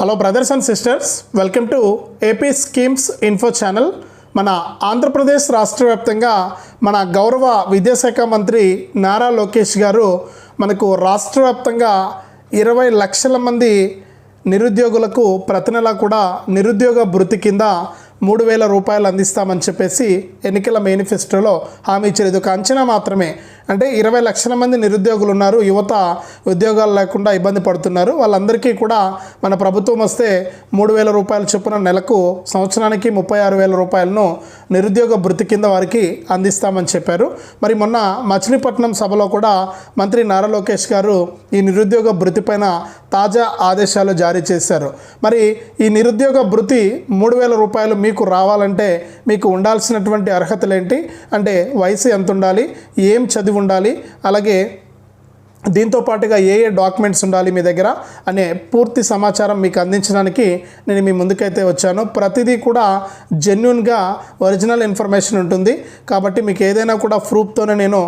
Hello brothers and sisters welcome to AP schemes info channel మన ఆంధ్రప్రదేశ్ రాష్ట్ర వ్యాప్తంగా మన గౌరవ విద్యాశాఖ మంత్రి నారా లోకేష్ గారు మనకు రాష్ట్ర వ్యాప్తంగా ఇరవై లక్షల మంది నిరుద్యోగులకు ప్రతి నెల కూడా నిరుద్యోగ భృతి కింద మూడు వేల రూపాయలు అందిస్తామని చెప్పేసి ఎన్నికల మేనిఫెస్టోలో హామీ ఇచ్చారు. ఇది ఒక అంచనా మాత్రమే. అంటే ఇరవై లక్షల మంది నిరుద్యోగులు ఉన్నారు. యువత ఉద్యోగాలు లేకుండా ఇబ్బంది పడుతున్నారు. వాళ్ళందరికీ కూడా మన ప్రభుత్వం వస్తే మూడు వేల రూపాయల చొప్పున నెలకు సంవత్సరానికి ముప్పై ఆరు వేల రూపాయలను నిరుద్యోగ భృతి కింద వారికి అందిస్తామని చెప్పారు. మరి మొన్న మచిలీపట్నం సభలో కూడా మంత్రి నారా లోకేష్ గారు ఈ నిరుద్యోగ భృతి పైన తాజా ఆదేశాలు జారీ చేశారు. మరి ఈ నిరుద్యోగ భృతి మూడు వేల రూపాయలు మీకు రావాలంటే మీకు ఉండాల్సినటువంటి అర్హతలు ఏంటి అంటే వయసు ఎంత ఉండాలి ఏం చదివి ఉండాలి? అలాగే దీంతో పాటుగా ఏ ఏ డాక్యుమెంట్స్ ఉండాలి మీ దగ్గర? అనే పూర్తి సమాచారం మీకు అందించడానికి నేను మీ ముందుకైతే వచ్చాను. ప్రతిదీ కూడా జెన్యున్గా ఒరిజినల్ ఇన్ఫర్మేషన్ ఉంటుంది. కాబట్టి మీకు ఏదైనా కూడా ప్రూఫ్తోనే నేను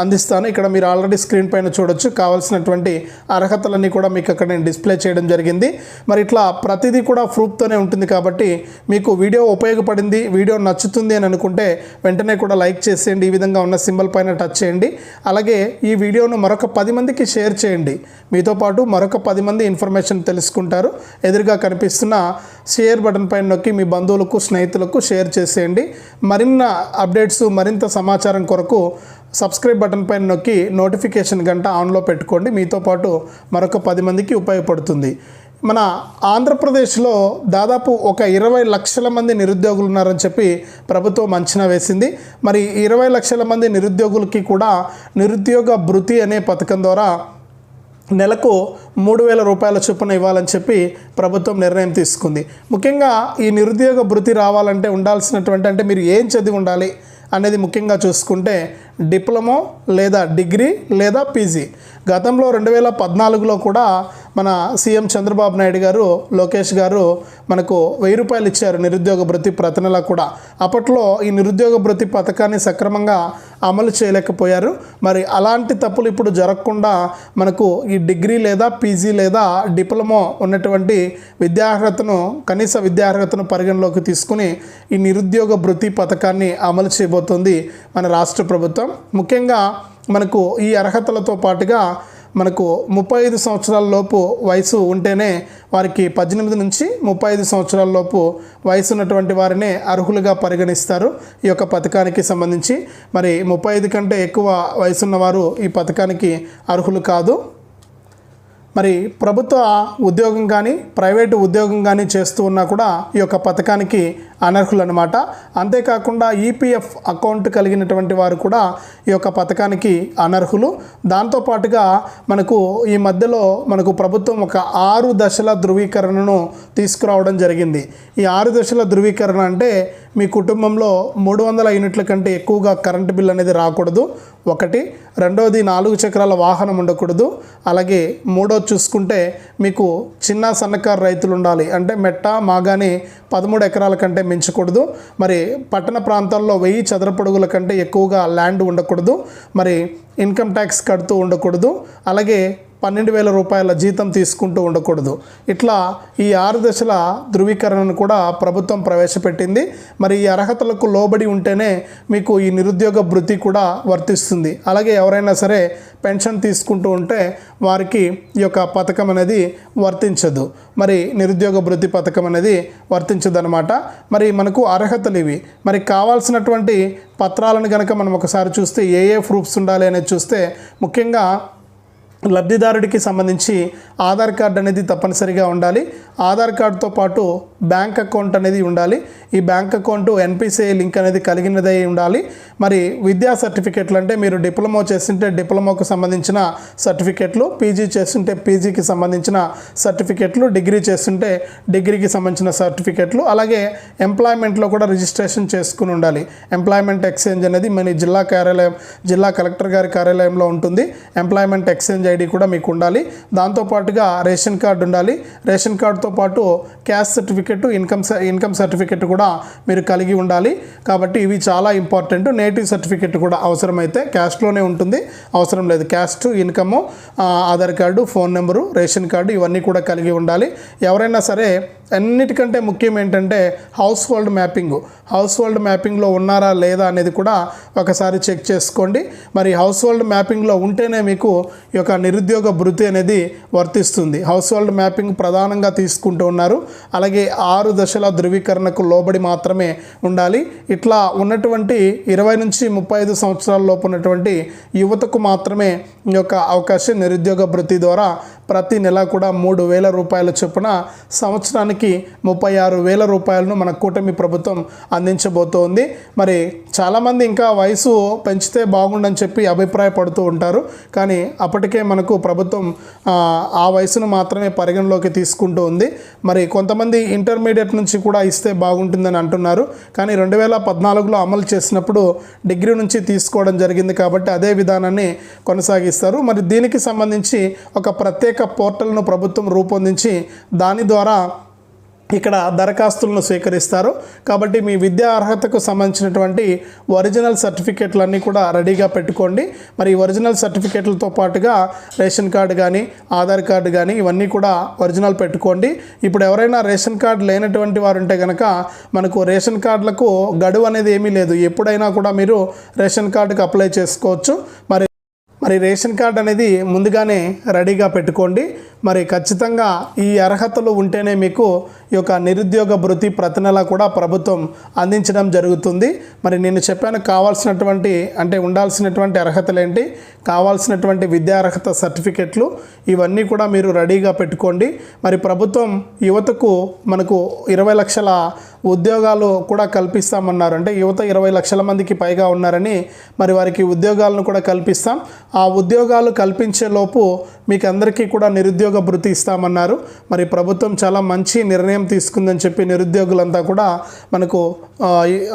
అందిస్తాను. ఇక్కడ మీరు ఆల్రెడీ స్క్రీన్ పైన చూడొచ్చు. కావాల్సినటువంటి అర్హతలన్నీ కూడా మీకు అక్కడ నేను డిస్ప్లే చేయడం జరిగింది. మరి ఇట్లా ప్రతిదీ కూడా ప్రూఫ్తోనే ఉంటుంది కాబట్టి మీకు వీడియో ఉపయోగపడింది వీడియో నచ్చుతుంది అని అనుకుంటే వెంటనే కూడా లైక్ చేసేయండి. ఈ విధంగా ఉన్న సింబల్ పైన టచ్ చేయండి. అలాగే ఈ వీడియోను మరొక పది మందికి షేర్ చేయండి. మీతో పాటు మరొక పది మంది ఇన్ఫర్మేషన్ తెలుసుకుంటారు. ఎదురుగా కనిపిస్తున్న షేర్ బటన్ పైన నొక్కి మీ బంధువులకు స్నేహితులకు షేర్ చేసేయండి. మరిన్న అప్డేట్స్ మరింత సమాచారం కొరకు సబ్స్క్రైబ్ బటన్ పైన నొక్కి నోటిఫికేషన్ గంట ఆన్లో పెట్టుకోండి. మీతో పాటు మరొక పది మందికి ఉపయోగపడుతుంది. మన ఆంధ్రప్రదేశ్లో దాదాపు ఒక ఇరవై లక్షల మంది నిరుద్యోగులు ఉన్నారని చెప్పి ప్రభుత్వం అంచనా వేసింది. మరి ఇరవై లక్షల మంది నిరుద్యోగులకి కూడా నిరుద్యోగ భృతి అనే పథకం ద్వారా నెలకు మూడు వేల రూపాయల చొప్పున ఇవ్వాలని చెప్పి ప్రభుత్వం నిర్ణయం తీసుకుంది. ముఖ్యంగా ఈ నిరుద్యోగ భృతి రావాలంటే ఉండాల్సినటువంటి అంటే మీరు ఏం చదివి ఉండాలి? అనేది ముఖ్యంగా చూసుకుంటే డిప్లొమో లేదా డిగ్రీ లేదా పీజీ. గతంలో రెండు వేల పద్నాలుగులో కూడా మన సీఎం చంద్రబాబు నాయుడు గారు లోకేష్ గారు మనకు వెయ్యి రూపాయలు ఇచ్చారు నిరుద్యోగ భృతి ప్రతి నెల కూడా. అప్పట్లో ఈ నిరుద్యోగ భృతి పథకాన్ని సక్రమంగా అమలు చేయలేకపోయారు. మరి అలాంటి తప్పులు ఇప్పుడు జరగకుండా మనకు ఈ డిగ్రీ లేదా పీజీ లేదా డిప్లొమో ఉన్నటువంటి విద్యార్హతను కనీస విద్యార్హతను పరిగణలోకి తీసుకుని ఈ నిరుద్యోగ భృతి పథకాన్ని అమలు చేయబోతోంది మన రాష్ట్ర ప్రభుత్వం. ముఖ్యంగా మనకు ఈ అర్హతలతో పాటుగా మనకు ముప్పై ఐదు సంవత్సరాల లోపు వయసు ఉంటేనే వారికి పద్దెనిమిది నుంచి ముప్పై ఐదు సంవత్సరాల లోపు వయసు ఉన్నటువంటి వారినే అర్హులుగా పరిగణిస్తారు ఈ యొక్క పథకానికి సంబంధించి. మరి ముప్పై ఐదు కంటే ఎక్కువ వయసున్నవారు ఈ పథకానికి అర్హులు కాదు. మరి ప్రభుత్వ ఉద్యోగం కానీ ప్రైవేటు ఉద్యోగం కానీ చేస్తూ ఉన్నా కూడా ఈ యొక్క పథకానికి అనర్హులు అనమాట అంతేకాకుండా ఈపీఎఫ్ అకౌంట్ కలిగినటువంటి వారు కూడా ఈ యొక్క పథకానికి అనర్హులు. దాంతోపాటుగా మనకు ఈ మధ్యలో మనకు ప్రభుత్వం ఒక ఆరు దశల ధృవీకరణను తీసుకురావడం జరిగింది. ఈ ఆరు దశల ధృవీకరణ అంటే మీ కుటుంబంలో మూడు వందల యూనిట్ల కంటే ఎక్కువగా కరెంటు బిల్ అనేది రాకూడదు. ఒకటి. రెండవది నాలుగు చక్రాల వాహనం ఉండకూడదు. అలాగే మూడో చూసుకుంటే మీకు చిన్న సన్నకారు రైతులు ఉండాలి. అంటే మెట్ట మాగాని పదమూడు ఎకరాల కంటే మించకూడదు. మరి పట్టణ ప్రాంతాల్లో వెయ్యి చదరపడుగుల కంటే ఎక్కువగా ల్యాండ్ ఉండకూడదు. మరి ఇన్కమ్ ట్యాక్స్ కడుతూ ఉండకూడదు. అలాగే పన్నెండు వేల రూపాయల జీతం తీసుకుంటూ ఉండకూడదు. ఇట్లా ఈ ఆరు దశల ధృవీకరణను కూడా ప్రభుత్వం ప్రవేశపెట్టింది. మరి ఈ అర్హతలకు లోబడి ఉంటేనే మీకు ఈ నిరుద్యోగ భృతి కూడా వర్తిస్తుంది. అలాగే ఎవరైనా సరే పెన్షన్ తీసుకుంటూ ఉంటే వారికి ఈ యొక్క పథకం అనేది వర్తించదు. మరి నిరుద్యోగ భృతి పథకం అనేది వర్తించదు అనమాట మరి మనకు అర్హతలు ఇవి. మరి కావాల్సినటువంటి పత్రాలను కనుక మనం ఒకసారి చూస్తే ఏ ఏ ప్రూఫ్స్ ఉండాలి అనేది చూస్తే ముఖ్యంగా లబ్ధిదారుడికి సంబంధించి ఆధార్ కార్డు అనేది తప్పనిసరిగా ఉండాలి. ఆధార్ కార్డుతో పాటు బ్యాంక్ అకౌంట్ అనేది ఉండాలి. ఈ బ్యాంక్ అకౌంట్ ఎన్పిసిఐ లింక్ అనేది కలిగినదై ఉండాలి. మరి విద్యా సర్టిఫికెట్లు అంటే మీరు డిప్లొమా చేస్తుంటే డిప్లొమాకు సంబంధించిన సర్టిఫికెట్లు పీజీ చేస్తుంటే పీజీకి సంబంధించిన సర్టిఫికెట్లు డిగ్రీ చేస్తుంటే డిగ్రీకి సంబంధించిన సర్టిఫికెట్లు అలాగే ఎంప్లాయ్మెంట్లో కూడా రిజిస్ట్రేషన్ చేసుకుని ఉండాలి. ఎంప్లాయ్మెంట్ ఎక్స్చేంజ్ అనేది మన జిల్లా కార్యాలయం జిల్లా కలెక్టర్ గారి కార్యాలయంలో ఉంటుంది. ఎంప్లాయ్మెంట్ ఎక్స్చేంజ్ ఐడి కూడా మీకు ఉండాలి దాంతోపాటుగా రేషన్ కార్డు ఉండాలి. రేషన్ కార్డుతో పాటు cash certificate income income certificate కూడా మీరు కలిగి ఉండాలి. కాబట్టి ఇవి చాలా ఇంపార్టెంట్. నేటివ్ సర్టిఫికెట్ కూడా అవసరమైతే క్యాస్ట్లోనే ఉంటుంది. అవసరం లేదు. Caste income Aadhaar card phone number ration card ఇవన్నీ కూడా కలిగి ఉండాలి. ఎవరైనా సరే అన్నిటికంటే ముఖ్యం ఏంటంటే household mapping household మ్యాపింగ్లో ఉన్నారా లేదా అనేది కూడా ఒకసారి చెక్ చేసుకోండి. మరి హౌస్ హోల్డ్ మ్యాపింగ్లో ఉంటేనే మీకు ఈ యొక్క నిరుద్యోగ భృతి అనేది వర్తిస్తుంది. హౌస్ హోల్డ్ మ్యాపింగ్ ప్రధానంగా తీసుకుంటూ ఉన్నారు. అలాగే ఆరు దశల ధృవీకరణకు లోబడి మాత్రమే ఉండాలి. ఇట్లా ఉన్నటువంటి ఇరవై నుంచి ముప్పై ఐదు సంవత్సరాల లోపు ఉన్నటువంటి యువతకు మాత్రమే ఈ యొక్క అవకాశం నిరుద్యోగ భృతి ద్వారా ప్రతి నెల కూడా మూడు వేల రూపాయల చొప్పున సంవత్సరానికి ముప్పై ఆరు వేల రూపాయలను మన కూటమి ప్రభుత్వం అందించబోతోంది. మరి చాలామంది ఇంకా వయసు పెంచితే బాగుండని చెప్పి అభిప్రాయపడుతూ ఉంటారు. కానీ అప్పటికే మనకు ప్రభుత్వం ఆ, వయసును మాత్రమే పరిగణలోకి తీసుకుంటూ ఉంది. మరి కొంతమంది ఇంటర్మీడియట్ నుంచి కూడా ఇస్తే బాగుంటుందని అంటున్నారు. కానీ రెండు వేల పద్నాలుగులో అమలు చేసినప్పుడు డిగ్రీ నుంచి తీసుకోవడం జరిగింది కాబట్టి అదే విధానాన్ని కొనసాగిస్తారు. మరి దీనికి సంబంధించి ఒక ప్రత్యేక ప్రత్యేక పోర్టల్ను ప్రభుత్వం రూపొందించి దాని ద్వారా ఇక్కడ దరఖాస్తులను స్వీకరిస్తారు. కాబట్టి మీ విద్యా అర్హతకు సంబంధించినటువంటి ఒరిజినల్ సర్టిఫికేట్లన్నీ కూడా రెడీగా పెట్టుకోండి. మరి ఈ ఒరిజినల్ సర్టిఫికేట్లతో పాటుగా రేషన్ కార్డు కానీ ఆధార్ కార్డు కానీ ఇవన్నీ కూడా ఒరిజినల్ పెట్టుకోండి. ఇప్పుడు ఎవరైనా రేషన్ కార్డు లేనటువంటి వారు ఉంటే కనుక మనకు రేషన్ కార్డులకు గడువు అనేది ఏమీ లేదు. ఎప్పుడైనా కూడా మీరు రేషన్ కార్డుకు అప్లై చేసుకోవచ్చు. మరి మరి రేషన్ కార్డ్ అనేది ముందుగానే రెడీగా పెట్టుకోండి. మరి ఖచ్చితంగా ఈ అర్హతలు ఉంటేనే మీకు ఈ యొక్క నిరుద్యోగ భృతి ప్రతి నెల కూడా ప్రభుత్వం అందించడం జరుగుతుంది. మరి నేను చెప్పాను కావాల్సినటువంటి అంటే ఉండాల్సినటువంటి అర్హతలు ఏంటి? కావాల్సినటువంటి విద్యా అర్హత సర్టిఫికెట్లు ఇవన్నీ కూడా మీరు రెడీగా పెట్టుకోండి. మరి ప్రభుత్వం యువతకు మనకు ఇరవై లక్షల ఉద్యోగాలు కూడా కల్పిస్తామన్నారు. అంటే యువత ఇరవై లక్షల మందికి పైగా ఉన్నారని మరి వారికి ఉద్యోగాలను కూడా కల్పిస్తాం. ఆ ఉద్యోగాలు కల్పించేలోపు మీకు అందరికీ కూడా నిరుద్యోగ భృతి ఇస్తామన్నారు. మరి ప్రభుత్వం చాలా మంచి నిర్ణయం తీసుకుందని చెప్పి నిరుద్యోగులంతా కూడా మనకు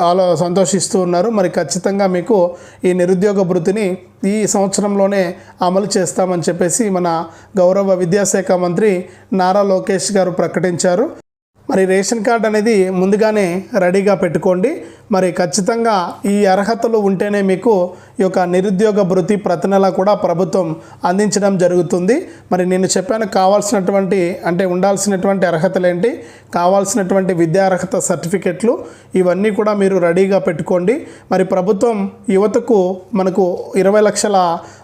ఆలో సంతోషిస్తూ ఉన్నారు. మరి ఖచ్చితంగా మీకు ఈ నిరుద్యోగ భృతిని ఈ సంవత్సరంలోనే అమలు చేస్తామని చెప్పేసి మన గౌరవ విద్యాశాఖ మంత్రి నారా లోకేష్ గారు ప్రకటించారు. మరి రేషన్ కార్డ్ అనేది ముందుగానే రెడీగా పెట్టుకోండి. మరి ఖచ్చితంగా ఈ అర్హతలు ఉంటేనే మీకు ఈ యొక్క నిరుద్యోగ భృతి ప్రతి నెల కూడా ప్రభుత్వం అందించడం జరుగుతుంది. మరి నేను చెప్పాను కావాల్సినటువంటి అంటే ఉండాల్సినటువంటి అర్హతలు ఏంటి? కావాల్సినటువంటి విద్యా అర్హత సర్టిఫికెట్లు ఇవన్నీ కూడా మీరు రెడీగా పెట్టుకోండి. మరి ప్రభుత్వం యువతకు మనకు ఇరవై లక్షల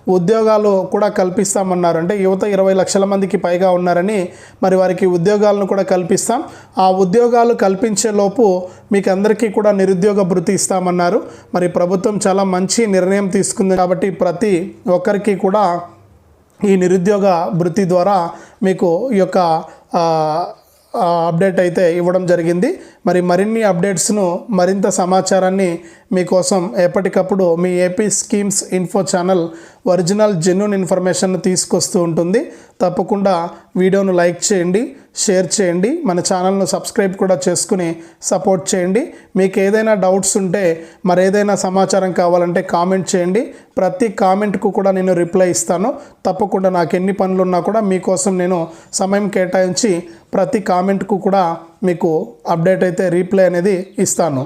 ఉద్యోగాలు కూడా కల్పిస్తామన్నారు. అంటే యువత ఇరవై లక్షల మందికి పైగా ఉన్నారని మరి వారికి ఉద్యోగాలను కూడా కల్పిస్తాం. ఆ ఉద్యోగాలు కల్పించేలోపు మీకు అందరికీ కూడా నిరుద్యోగ భృతి ఇస్తామన్నారు. మరి ప్రభుత్వం చాలా మంచి నిర్ణయం తీసుకుంది కాబట్టి ప్రతి ఒక్కరికి కూడా ఈ నిరుద్యోగ భృతి ద్వారా మీకు ఈ యొక్క అప్డేట్ అయితే ఇవ్వడం జరిగింది. మరి మరిన్ని అప్డేట్స్ను మరింత సమాచారాన్ని మీకోసం ఎప్పటికప్పుడు మీ AP schemes info channel original genuine information తీసుకొస్తూ ఉంటుంది. తప్పకుండా వీడియోను లైక్ చేయండి. షేర్ చేయండి. మన ఛానల్ను సబ్స్క్రైబ్ కూడా చేసుకుని సపోర్ట్ చేయండి. మీకు ఏదైనా డౌట్స్ ఉంటే మరి ఏదైనా సమాచారం కావాలంటే కామెంట్ చేయండి. ప్రతి కామెంట్కు కూడా నేను రిప్లై ఇస్తాను. తప్పకుండా నాకు ఎన్ని పనులు ఉన్నా కూడా మీకోసం నేను సమయం కేటాయించి ప్రతి కామెంట్కు కూడా మీకు అప్డేట్ అయితే రీప్లై అనేది ఇస్తాను.